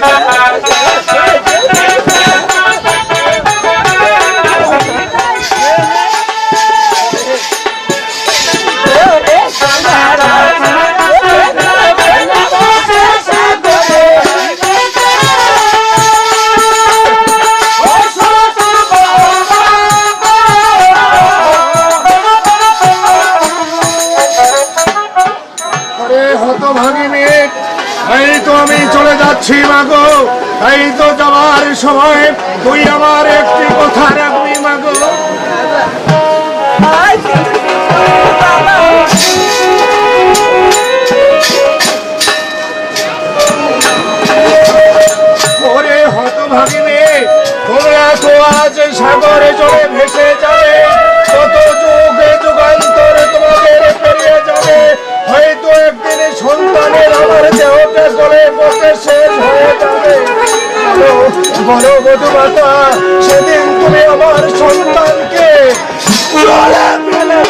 Deus. যাচ্ছি মাগো এই তো যাওয়ার সময়। তুই আমার একটি কথা রাখবি মাগো ওরে হত ভাগিনে তোমরা তো আজ সাগরে জলে আমার বলে বলতে শেষ হয়ে যাবে। বলো, বধুমাতা সেদিন তুমি আমার সন্তানকে ফেলে